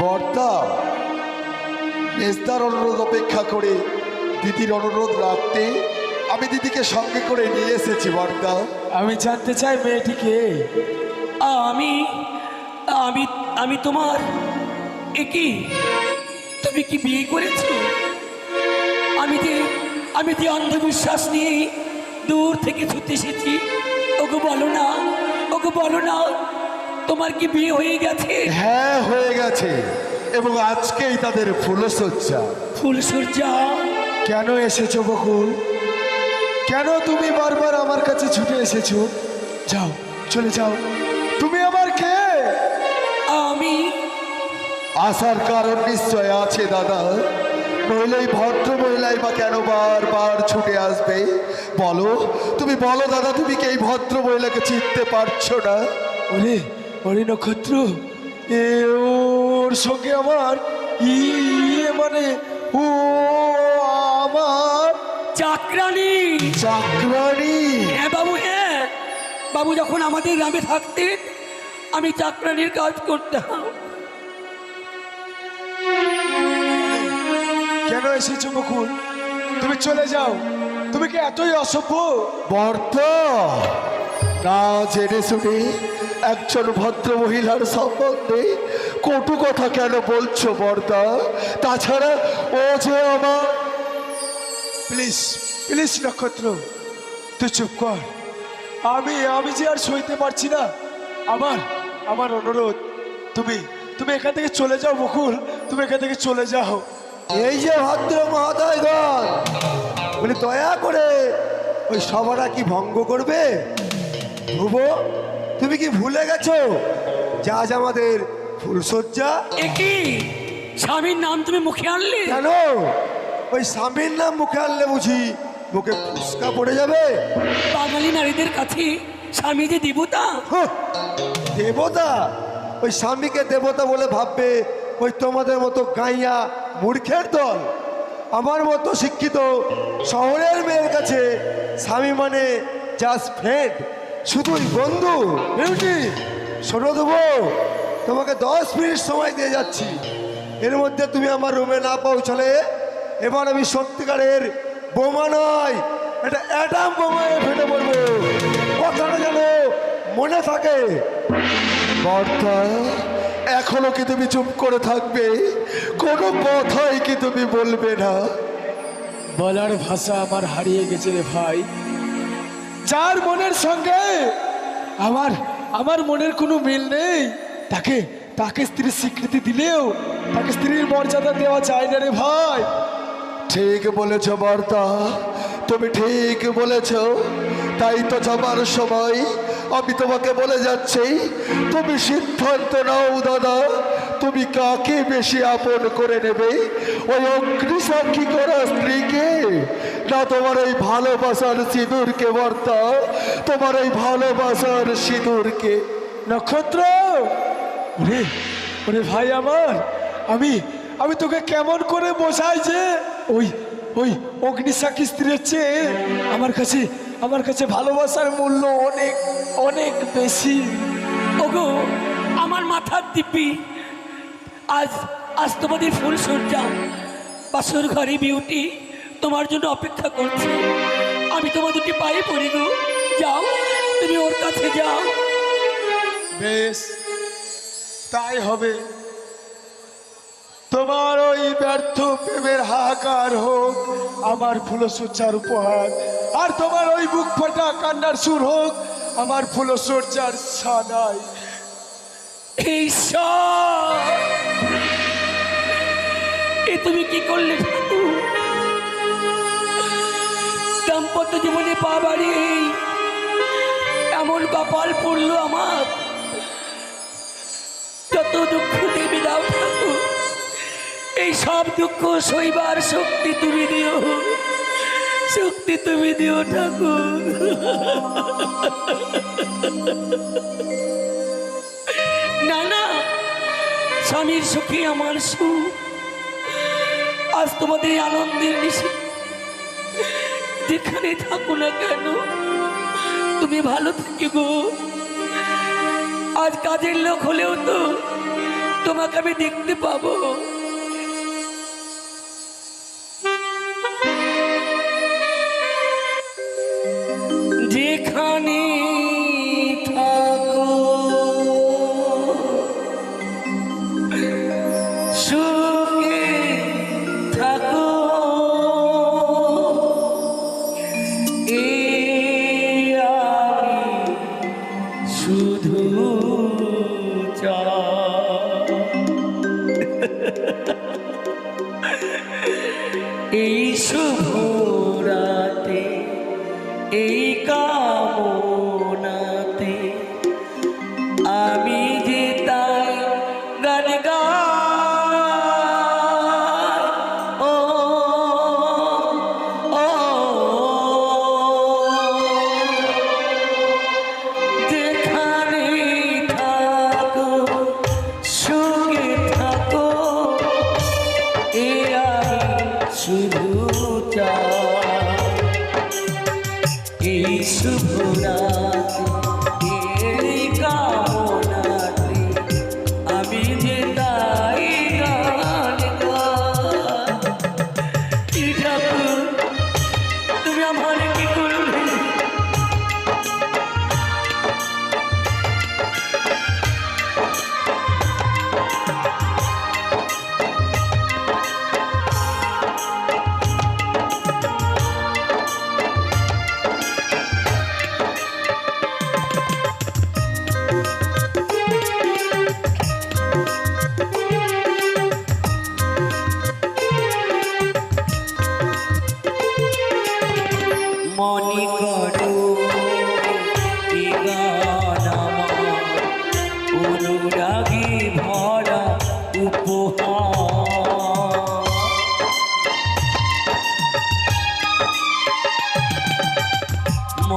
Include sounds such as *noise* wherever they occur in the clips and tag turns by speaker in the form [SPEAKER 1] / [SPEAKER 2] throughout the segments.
[SPEAKER 1] বর্তা। নেস্তার অনুরোধ অপেক্ষা করে দিদির অনুরোধ রাখতে আমি দিদিকে সঙ্গে করে নিয়ে এসেছি বর্দা
[SPEAKER 2] আমি জানতে চাই মেয়েটিকে।
[SPEAKER 3] আমি আমি আমি তোমার একই তুমি কি বিয়ে করেছ? আমি যে আমি যে অন্ধবিশ্বাস নিয়ে দূর থেকে ছুটে এসেছি ওকে বলো না ওকে বলো না। তোমার কি বিয়ে হয়ে গেছে?
[SPEAKER 1] হ্যাঁ হয়ে গেছে। এবং আজকেই তাদের ফুলসজ্জা
[SPEAKER 3] ফুলসজ্জা
[SPEAKER 2] কেন এসেছ বকুল? কেন তুমি বারবার আমার কাছে ছুটে এসেছ? যাও চলে যাও। তুমি আমার কে?
[SPEAKER 3] আমি?
[SPEAKER 1] আসার কারণ নিশ্চয় আছে দাদা। নইলে ভদ্র মহিলাই বা কেন বারবার ছুটে আসবে? বলো তুমি বলো দাদা তুমি কি এই ভদ্র মহিলাকে চিনতে পারছ না?
[SPEAKER 2] ওরে ওরে নক্ষত্র এ ওর সঙ্গে আমার ইয়ে মানে ও আমার
[SPEAKER 3] চাকরানি
[SPEAKER 1] চাকরানি
[SPEAKER 3] হ্যাঁ বাবু হ্যাঁ। বাবু যখন আমাদের গ্রামে থাকতেন আমি চাকরানির কাজ করতাম।
[SPEAKER 2] কেন এসেছ বকুল? তুমি চলে যাও। তুমি কি এতই অসভ্য?
[SPEAKER 1] বর্ত না জেনে শুনে একজন ভদ্র মহিলার সম্বন্ধে কটু কথা কেন বলছো বর্দা? তাছাড়া ও যে আমার
[SPEAKER 2] প্লিজ প্লিজ নক্ষত্র তুই চুপ কর। আমি আমি যে আর সইতে পারছি না। আমার আমার অনুরোধ তুমি তুমি এখান থেকে চলে যাও বকুল তুমি এখান থেকে চলে যাও।
[SPEAKER 1] এই যে ভদ্র মহোদয়গণ বলি দয়া করে ওই সভাটা কি ভঙ্গ করবে? ধ্রুব তুমি কি ভুলে গেছো? যা আজ আমাদের ফুলসজ্জা
[SPEAKER 3] একই স্বামীর নাম তুমি মুখে আনলে?
[SPEAKER 1] কেন? ওই স্বামীর নাম মুখে আনলে বুঝি মুখে ফুসকা পড়ে যাবে?
[SPEAKER 3] বাঙালি নারীদের কাছে স্বামী যে দেবতা।
[SPEAKER 1] দেবতা? ওই স্বামীকে দেবতা বলে ভাববে ওই তোমাদের মতো গাইয়া মূর্খের দল। আমার মতো শিক্ষিত শহরের মেয়ের কাছে স্বামী মানে জাস্ট ফ্রেন্ড শুধুই বন্ধু। বিউটি। শোনো দেবো তোমাকে দশ মিনিট সময় দিয়ে যাচ্ছি। এর মধ্যে তুমি আমার রুমে না পৌঁছালে এবার আমি সত্যিকারের বোমা নয় এটা অ্যাটাম বোমায় ফেটে পড়ব। কথাটা যেন মনে থাকে। বর্তা এখনও কি তুমি চুপ করে থাকবে? কোনো কথাই কি তুমি বলবে না?
[SPEAKER 2] বলার ভাষা আমার হারিয়ে গেছে রে ভাই। যার মনের সঙ্গে আমার আমার মনের কোনো মিল নেই, তাকে তাকে স্ত্রীর স্বীকৃতি দিলেও তাকে স্ত্রীর মর্যাদা দেওয়া যায় না রে ভাই।
[SPEAKER 1] ঠিক বলেছ, বর্তা। তুমি ঠিক বলেছ। তাই তো যাবার সময় আমি তোমাকে বলে যাচ্ছি, তুমি সিদ্ধান্ত নাও দাদা, তুমি কাকে বেশি আপন করে নেবে? ওই অগ্নিসাক্ষী করা স্ত্রীকে না তোমার এই ভালোবাসার সিঁদুরকে বর্তা তোমার এই ভালোবাসার সিঁদুরকে।
[SPEAKER 2] নক্ষত্র! ওরে ওরে ভাই আমার আমি আমি তোকে কেমন করে বোঝাই যে ওই ওই অগ্নিসাক্ষী স্ত্রীর চেয়ে আমার কাছে আমার কাছে ভালোবাসার মূল্য অনেক অনেক বেশি।
[SPEAKER 3] ওগো আমার মাথার দিব্যি আজ আজ তোমাদের ফুল সজ্জা বাসর ঘরে বিউটি তোমার জন্য অপেক্ষা করছে। আমি তোমার দুটি পায়ে পড়ি গো। যাও তুমি ওর কাছে যাও।
[SPEAKER 2] বেশ তাই হবে। তোমার ওই ব্যর্থ প্রেমের হাহাকার হোক আমার ফুলসজ্জার উপহার। আর তোমার ওই বুক ফাটা কান্নার সুর হোক আমার ফুলসজ্জার সাদাই
[SPEAKER 3] ঈশ্বর এ তুমি কি করলে ঠাকুর? এমন কপাল পড়ল আমার। যত দুঃখ দাও এই সব দুঃখ সইবার শক্তি তুমি দিও। শক্তি তুমি দিও ঠাকুর। না না, স্বামীর সুখী আমার সুখ। আজ তোমাদের আনন্দের নিশে যেখানে থাকো না কেন? তুমি ভালো থেকে গো। আজ কাজের লোক হলেও তো তোমাকে আমি দেখতে পাবো। আমার কি করবে?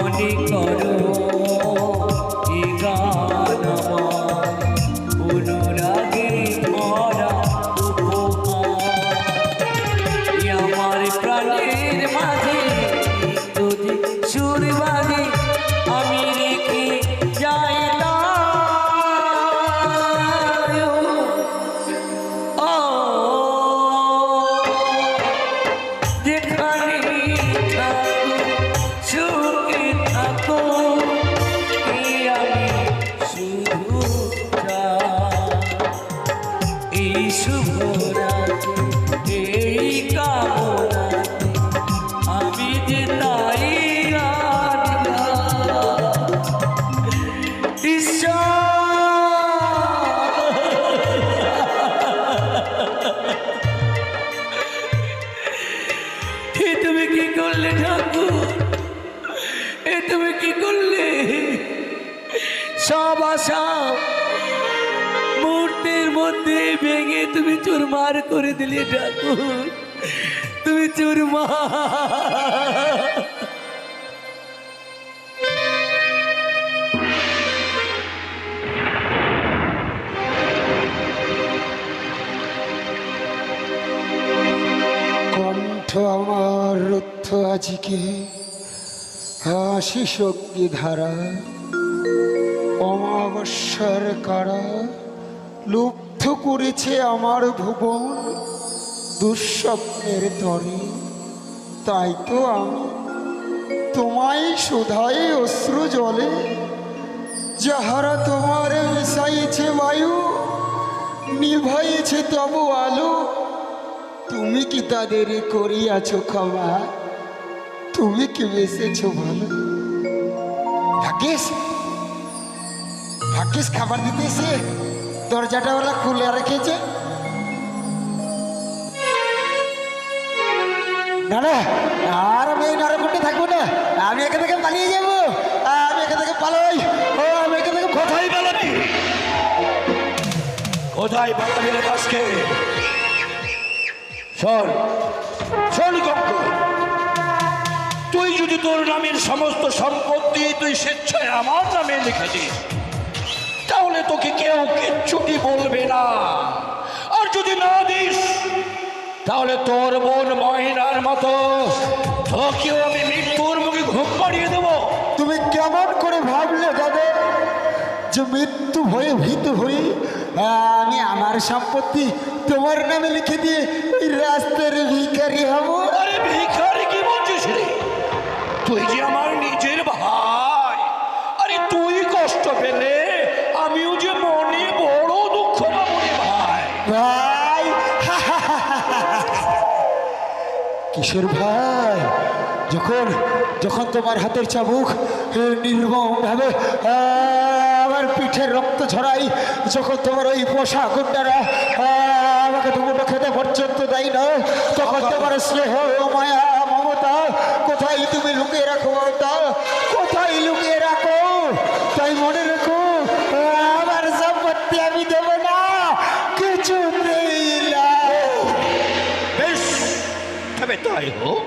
[SPEAKER 3] মনে করো রাতে এই কামনাতে চুরমার করে দিলে ঠাকুর। তুমি চুরমার।
[SPEAKER 4] কণ্ঠ আমার রুদ্ধ আজকে, হাসি শক্তি ধারা, অমাবস্যার কারা লুব্ধ করেছে আমার ভুবন, দুঃস্বপ্নের তরে তাই তো আমি তোমায় শোধাই অশ্রু জলে, যাহারা তোমার মিশাইছে বায়ু, নিভাইছে তব আলো। তুমি কি তাদের করিয়াছ ক্ষমা? তুমি কি বেসেছ ভালো? ভাগ্যেশ! ভাগ্যেশ, খাবার দিতে এসে দরজাটা ওরা খুলে রেখেছে। না আর আমি এই নরকুটে থাকব না। আমি এখান থেকে পালিয়ে যাব। আমি এখান থেকে পালাই। ও, আমি এখান থেকে
[SPEAKER 5] কোথায় পালাবি? কোথায় পালাবি রে দাসকে শোন শোন গপ্প তুই যদি তোর নামের সমস্ত সম্পত্তি তুই স্বেচ্ছায় আমার নামে লিখে দিস তাহলে তোকে কেউ কিচ্ছুটি বলবে না। আর যদি না দিস তাহলে তোর বোন মহিলার মতো তোকেও আমি মৃত্যুর মুখে ঘুম পাড়িয়ে দেবো।
[SPEAKER 4] তুমি কেমন করে ভাবলে দাদা যে মৃত্যু ভয়ে ভীত হয়ে আমি আমার সম্পত্তি তোমার নামে লিখে দিয়ে এই রাস্তার ভিখারি হব।
[SPEAKER 5] আরে ভিখারি কি বলছিস রে? তুই যে আমার নিজের ভাই আরে তুই কষ্ট পেলে
[SPEAKER 4] কিশোর ভাই, যখন যখন তোমার হাতের চাবুক নির্মম ভাবে আমার পিঠের রক্ত ছড়াই, যখন তোমার ওই পোষা গুন্ডারা আমাকে দুপুরটা খেতে পর্যন্ত দেয় না, তখন তোমার স্নেহ মায়া, মমতা, কোথায় তুমি লুকিয়ে রাখো মমতা কোথায় লুকিয়ে তাই
[SPEAKER 5] হোক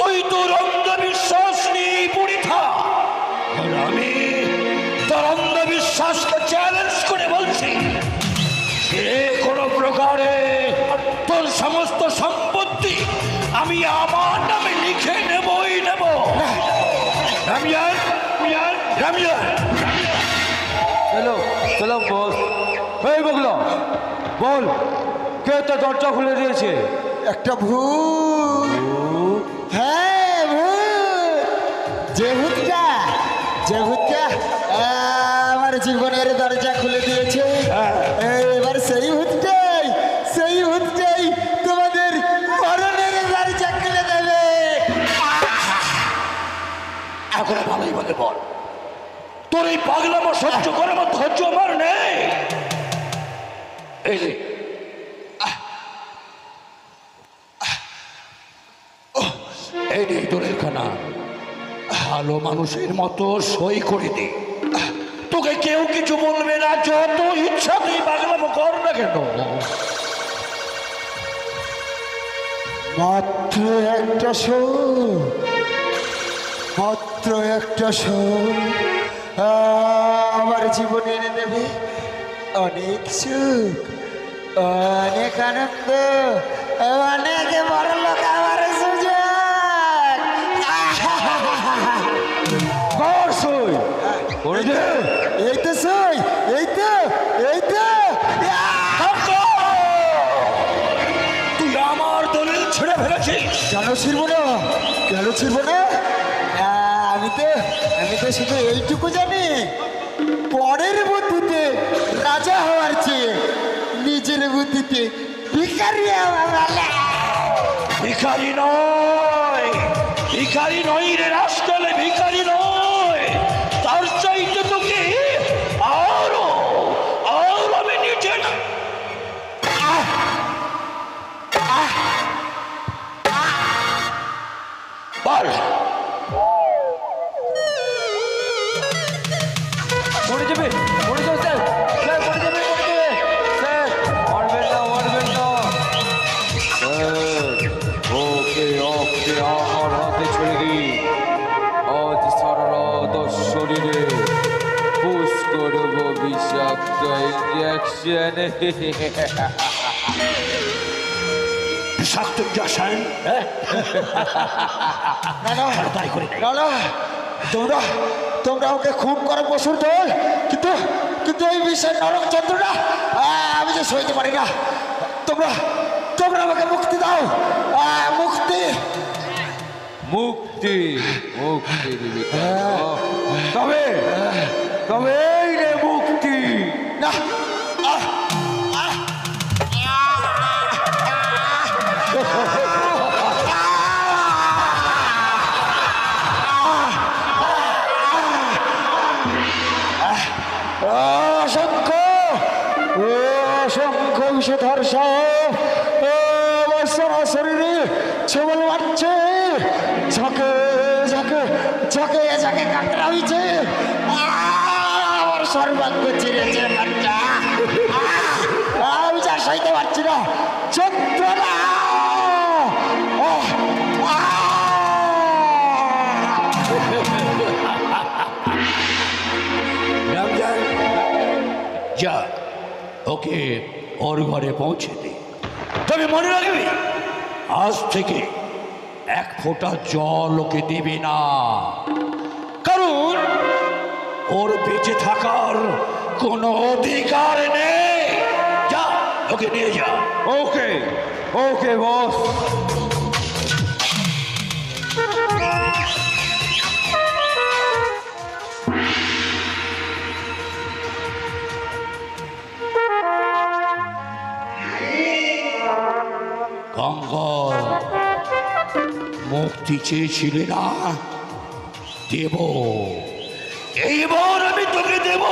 [SPEAKER 5] তুই তোর অন্ধবিশ্বাস নিয়ে পড়ে থাক আর আমি তোর অন্ধবিশ্বাসকে চ্যালেঞ্জ করে বলছি, যে কোনো প্রকারে তোর সমস্ত সম্পত্তি আমি আমার নামে লিখে নেবই নেব। রামিয়ান রামিয়ান
[SPEAKER 6] চলো চলো বস। বগলো, বল, কে তো দরজা খুলে দিয়েছে?
[SPEAKER 4] একটা ভূত। হ্যাঁ ভূত। যে ভূতটা যে ভূতটা আমার জীবনের দরজা খুলে দিয়েছে। এবার সেই ভূতটাই সেই ভূতটাই তোমাদের মরণের দরজা খুলে দেবে।
[SPEAKER 5] এখন ভালোই ভালো বল। তোর এই পাগলামো সহ্য করার ধৈর্য আমার নেই। এই রে আহ। আহ। ওহ, এই রে খানা ভালো মানুষের মতো সই করে দে। তোকে কেউ কিছু বলবে না, যত ইচ্ছা তুই পাগলামো কর না কেন?
[SPEAKER 4] মাত্র একটা শো, মাত্র একটা শো, আমার জীবনে এনে দেবে অনেক সুখ, অনেক আনন্দ, অনেক বড় এই তো সই এই তো এই তো
[SPEAKER 5] তুই আমার দলিল ছেড়ে ফেলেছিস।
[SPEAKER 4] কেন ছিড়ব না? কেন ছিড়ব না? আহ, আমি তো আমি তো শুধু এইটুকু জানি। পরের বুদ্ধিতে রাজা হওয়ার চেয়ে নিজের বুদ্ধিতে ভিখারি।
[SPEAKER 5] ভিখারি নয়। ভিখারি নয় রে রাস্তালে ভিখারি নয়। বল।
[SPEAKER 6] পড়ে যাবে পড়ে যাবে স্যার। স্যার পড়ে যাবে পড়ে যাবে। স্যার মারবেন না মারবেন না ওকে ওকে আমার হাতে ছেড়ে দিন আজ সারা রাত শরীরে পুষ করব বিষাক্ত ইঞ্জেকশন *laughs*
[SPEAKER 5] বিষাক্ত ইঞ্জেকশন
[SPEAKER 4] না না।
[SPEAKER 5] তাই করে।
[SPEAKER 4] না না। তোমরা তোমরা ওকে খুন করে পশুর দল। কিন্তু কিন্তু এই বিষয় নরক যন্ত্রণা আহ, আমি যে সইতে পারি না। তোমরা তোমরা আমাকে মুক্তি দাও। আহ, মুক্তি।
[SPEAKER 6] মুক্তি মুক্তি দিবি তবে তবে
[SPEAKER 4] অসংখ্য অসংখ্য বিষধর সারা শরীরে ছবল মারছে। ঝাঁকে ঝাঁকে ঝাঁকে ঝাঁকে কাঁকড়া হয়েছে। আমার সর্বাঙ্গ আহ, আমি যা সইতে পারছি না।
[SPEAKER 5] ওকে ওর ঘরে পৌঁছে দে। তবে মনে রাখবি, আজ থেকে এক ফোঁটা জল ওকে দেবে না। কারণ ওর বেঁচে থাকার কোনো অধিকার নেই। যা, ওকে নিয়ে যা।
[SPEAKER 6] ওকে ওকে, বস।
[SPEAKER 5] মুক্তি চেয়েছিলে না? দেব। এইবার আমি তোকে দেব।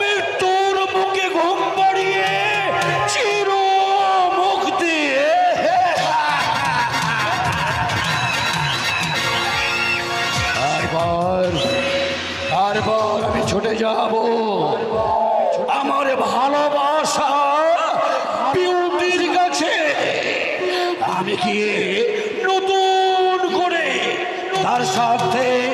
[SPEAKER 5] মৃত্যুর মুখে ঘুম পাড়িয়ে চির মুক্তি তারপর তারপর আমি ছুটে যাব। আমার ভালোবাসা বিউটির কাছে। আমি করে তার সাথে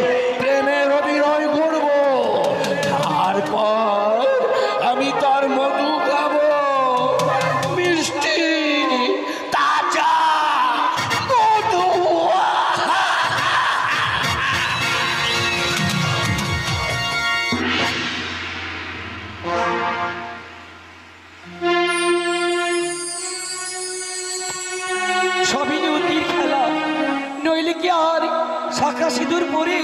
[SPEAKER 3] শাখা সিঁদুর পরে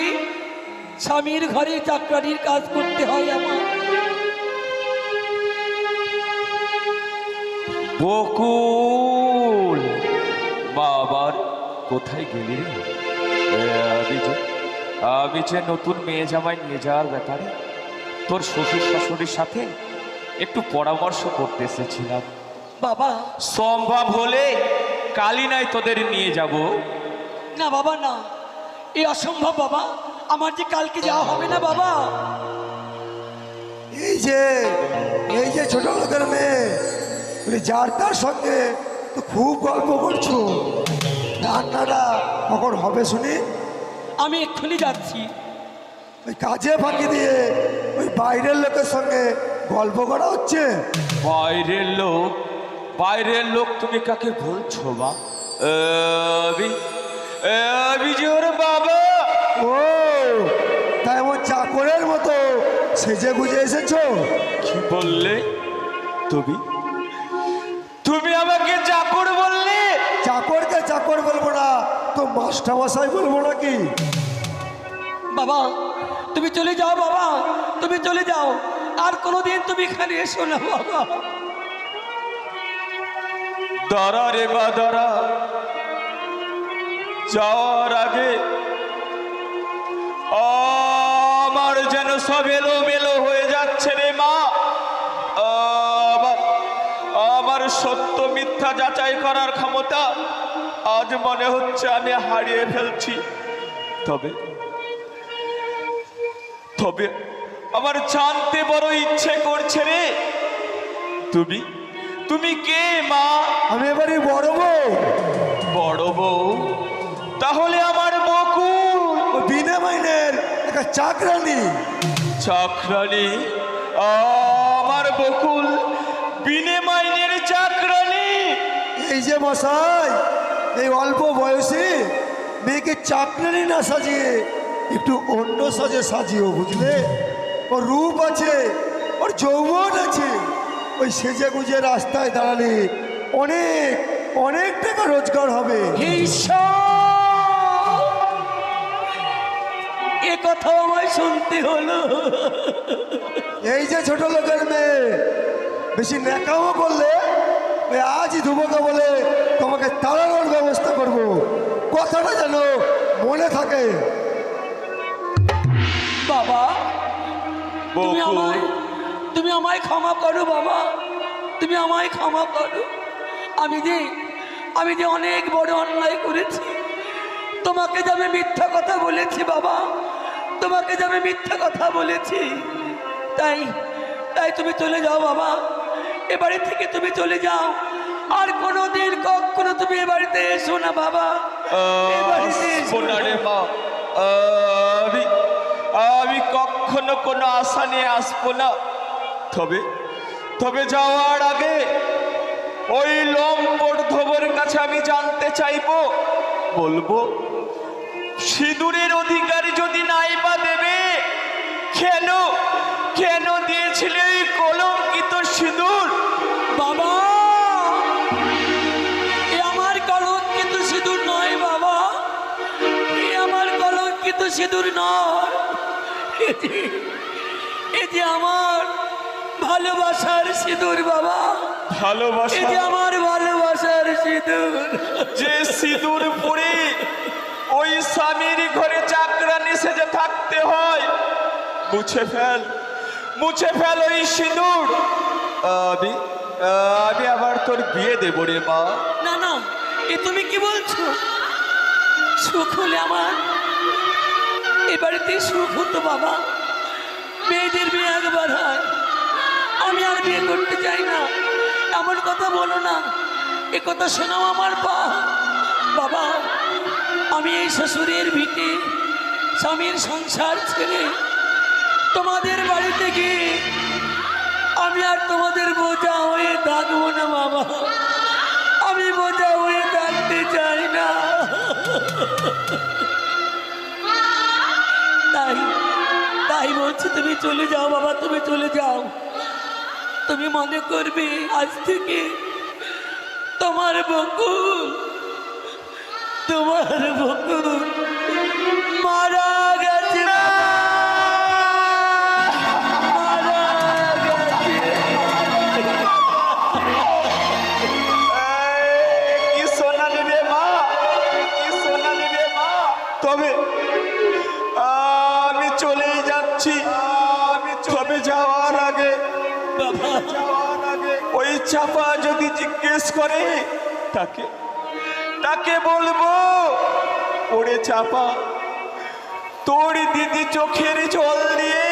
[SPEAKER 3] স্বামীর ঘরে চাকরানির কাজ করতে হয় আমার।
[SPEAKER 6] বকুল বাবার কোথায় গেলি রে? আমি যে আমি যে নতুন মেয়ে জামাই নিয়ে যাওয়ার ব্যাপারে তোর শ্বশুর শাশুড়ির সাথে একটু পরামর্শ করতে এসেছিলাম।
[SPEAKER 3] বাবা।
[SPEAKER 6] সম্ভব হলে কালই নাই তোদের নিয়ে যাব।
[SPEAKER 3] না বাবা না। এ অসম্ভব বাবা আমার যে কালকে যাওয়া হবে না বাবা।
[SPEAKER 7] এই যে এই যে ছোট লোকের মেয়ে যার তার সঙ্গে তো খুব গল্প করছ। রান্নাটা কখন হবে শুনি?
[SPEAKER 3] আমি এক্ষুনি যাচ্ছি।
[SPEAKER 7] ওই কাজে ফাঁকি দিয়ে ওই বাইরের লোকের সঙ্গে গল্প করা হচ্ছে।
[SPEAKER 6] বাইরের লোক? বাইরের লোক তুমি কাকে বলছো বা? বাবা
[SPEAKER 7] ও তাই এমন চাকরের মতো সেজে গুজে এসেছ?
[SPEAKER 6] কি বললে তুমি? তুমি আমাকে চাকর বললে?
[SPEAKER 7] চাকরকে চাকর বলব না তো মাস্টার মশাই বলব নাকি?
[SPEAKER 3] বাবা তুমি চলে যাও বাবা তুমি চলে যাও। আর কোনোদিন তুমি এখানে এসো না বাবা।
[SPEAKER 6] দাঁড়া রে মা দাঁড়া। যাওয়ার আগে সব এলো মেলো হয়ে যাচ্ছে রে মা? আমার আমার সত্য মিথ্যা যাচাই করার ক্ষমতা আজ মনে হচ্ছে আমি হারিয়ে ফেলছি। তবে তবে আমার জানতে বড় ইচ্ছে করছে রে। তুমি তুমি কে মা?
[SPEAKER 7] আমি এবারে বড় বউ।
[SPEAKER 6] বড় বউ? তাহলে আমার বকুল
[SPEAKER 7] ও বিনা মাইনের একটা চাকরানি।
[SPEAKER 6] চাকরানি? আমার বকুল বিনে মাইনের চাকরানি।
[SPEAKER 7] এই যে মশাই এই অল্প বয়সে মেয়েকে চাকরানি না সাজিয়ে একটু অন্য সাজে সাজিও বুঝলে? ওর রূপ আছে ওর যৌবন আছে। ওই সেজে গুজে রাস্তায় দাঁড়ালে অনেক অনেক টাকা রোজগার হবে।
[SPEAKER 3] ঈশ্বর! কথা আমায় শুনতে হলো।
[SPEAKER 7] এই যে ছোট লোকের মেয়ে বেশি ন্যাকামো করলে আজই ধুবোকে বলে তোমাকে তাড়ানোর ব্যবস্থা করব। কথাটা যেন মনে থাকে।
[SPEAKER 3] বাবা তুমি আমায় তুমি আমায় ক্ষমা করো বাবা। তুমি আমায় ক্ষমা করো। আমি যে আমি যে অনেক বড় অন্যায় করেছি। তোমাকে যে আমি মিথ্যা কথা বলেছি বাবা তোমাকে যে আমি মিথ্যা কথা বলেছি। তাই তাই তুমি চলে যাও বাবা। এ বাড়ি থেকে তুমি চলে যাও। আর কোনোদিন কখনো তুমি এ বাড়িতে এসো না বাবা। এ বাড়িতে এসো
[SPEAKER 6] না।
[SPEAKER 3] না।
[SPEAKER 6] রে মা আমি আমি কখনো কোনো আশা নিয়ে আসব না। তবে তবে যাওয়ার আগে ওই লম্পট ধবর কাছে আমি জানতে চাইব। বলব সিঁদুরের অধিকারী
[SPEAKER 3] সিঁদুর নয়। এ যে- আমার ভালোবাসার সিঁদুর বাবা। এ
[SPEAKER 6] ভালোবাসা
[SPEAKER 3] যে আমার ভালোবাসার সিঁদুর।
[SPEAKER 6] যে সিঁদুর পরে ওই স্বামীর ঘরে চাকরানি সেজে থাকতে হয় মুছে ফেল মুছে ফেল ওই সিঁদুর। আমি আমি আবার তোর বিয়ে দেব রে মা।
[SPEAKER 3] না না এ তুমি কি বলছো? সুখ হলে আমার এ বাড়িতে সুখ হতো বাবা। মেয়েদের বিয়ে একবার হয়। আমি আর বিয়ে করতে চাই না। এমন কথা বলো না। এ কথা শোনাও আমার পা। বাবা, আমি এই শ্বশুরের ভিটে স্বামীর সংসার ছেড়ে তোমাদের বাড়িতে গিয়ে আমি আর তোমাদের বোঝা হয়ে থাকব না বাবা। আমি বোঝা হয়ে থাকতে চাই না। তাই বলছি, তুমি চলে যাও বাবা, তুমি চলে যাও। তুমি মনে করবে আজ থেকে তোমার বকুল তোমার বকুল মারা গেছে।
[SPEAKER 6] করে তাকে তাকে বলব, ওরে চাপা, তোর দিদি চোখের জল দিয়ে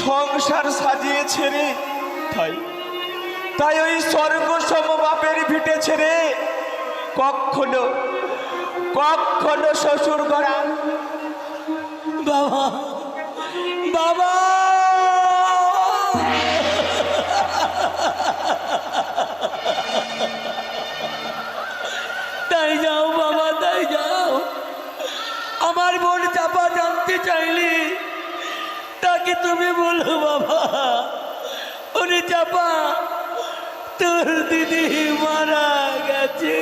[SPEAKER 6] সংসার সাজিয়ে ছেড়ে তাই তাই ওই স্বর্গ সম বাপের ভিটে ছেড়ে কখনো কখনো শ্বশুর করা
[SPEAKER 3] বাবা বাবা জানতে চাইলে তাকে তুমি বলো বাবা উনি চাপা তোর দিদি মারা গেছে।